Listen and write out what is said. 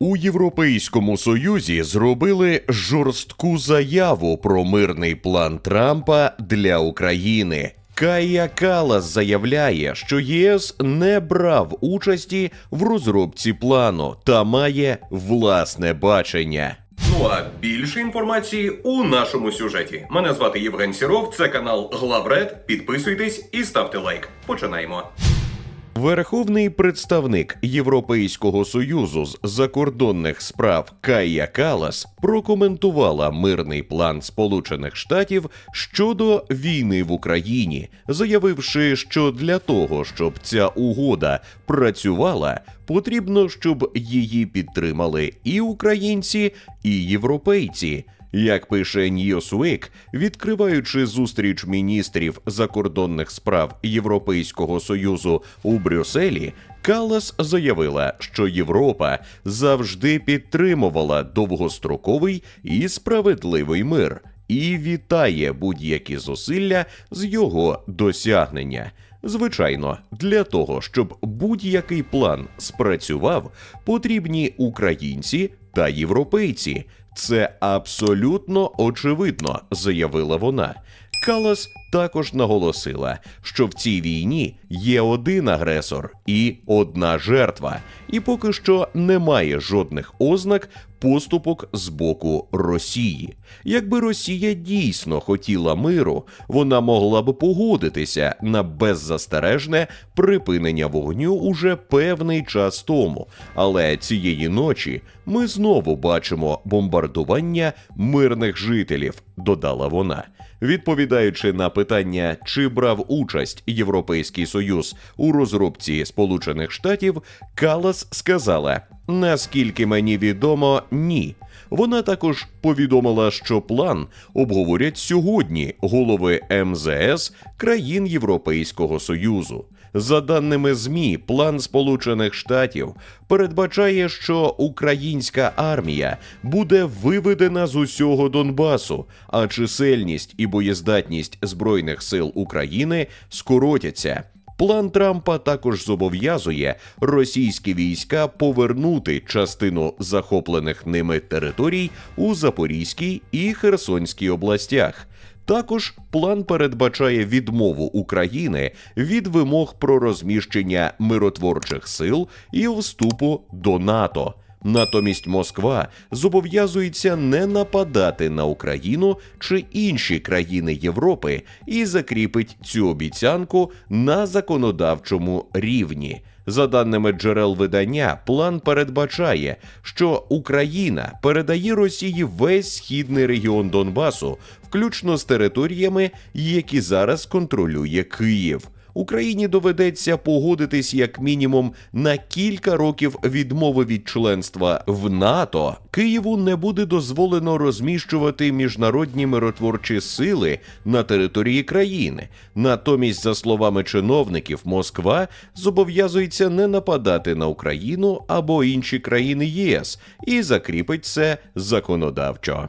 У Європейському Союзі зробили жорстку заяву про мирний план Трампа для України. Кая Калас заявляє, що ЄС не брав участі в розробці плану та має власне бачення. Ну а більше інформації у нашому сюжеті. Мене звати Євген Сіров, це канал Главред. Підписуйтесь і ставте лайк. Починаємо. Верховний представник Європейського союзу з закордонних справ Кая Калас прокоментувала мирний план Сполучених Штатів щодо війни в Україні, заявивши, що для того, щоб ця угода працювала, потрібно, щоб її підтримали і українці, і європейці. Як пише Newsweek, відкриваючи зустріч міністрів закордонних справ Європейського союзу у Брюсселі, Калас заявила, що Європа завжди підтримувала довгостроковий і справедливий мир і вітає будь-які зусилля з його досягнення. Звичайно, для того, щоб будь-який план спрацював, потрібні українці та європейці. Це абсолютно очевидно, заявила вона. Калас також наголосила, що в цій війні є один агресор і одна жертва, і поки що немає жодних ознак поступок з боку Росії. Якби Росія дійсно хотіла миру, вона могла б погодитися на беззастережне припинення вогню уже певний час тому. Але цієї ночі ми знову бачимо бомбардування мирних жителів, додала вона. Відповідаючи на питання, чи брав участь Європейський Союз у розробці Сполучених Штатів, Калас сказала: наскільки мені відомо, ні. Вона також повідомила, що план обговорять сьогодні голови МЗС країн Європейського Союзу. За даними ЗМІ, план Сполучених Штатів передбачає, що українська армія буде виведена з усього Донбасу, а чисельність і боєздатність збройних сил України скоротяться. План Трампа також зобов'язує російські війська повернути частину захоплених ними територій у Запорізькій і Херсонській областях. Також план передбачає відмову України від вимог про розміщення миротворчих сил і вступу до НАТО. Натомість Москва зобов'язується не нападати на Україну чи інші країни Європи і закріпить цю обіцянку на законодавчому рівні. За даними джерел видання, план передбачає, що Україна передає Росії весь східний регіон Донбасу, включно з територіями, які зараз контролює Київ. Україні доведеться погодитись як мінімум на кілька років відмови від членства в НАТО. Києву не буде дозволено розміщувати міжнародні миротворчі сили на території країни. Натомість, за словами чиновників, Москва зобов'язується не нападати на Україну або інші країни ЄС і закріпить це законодавчо.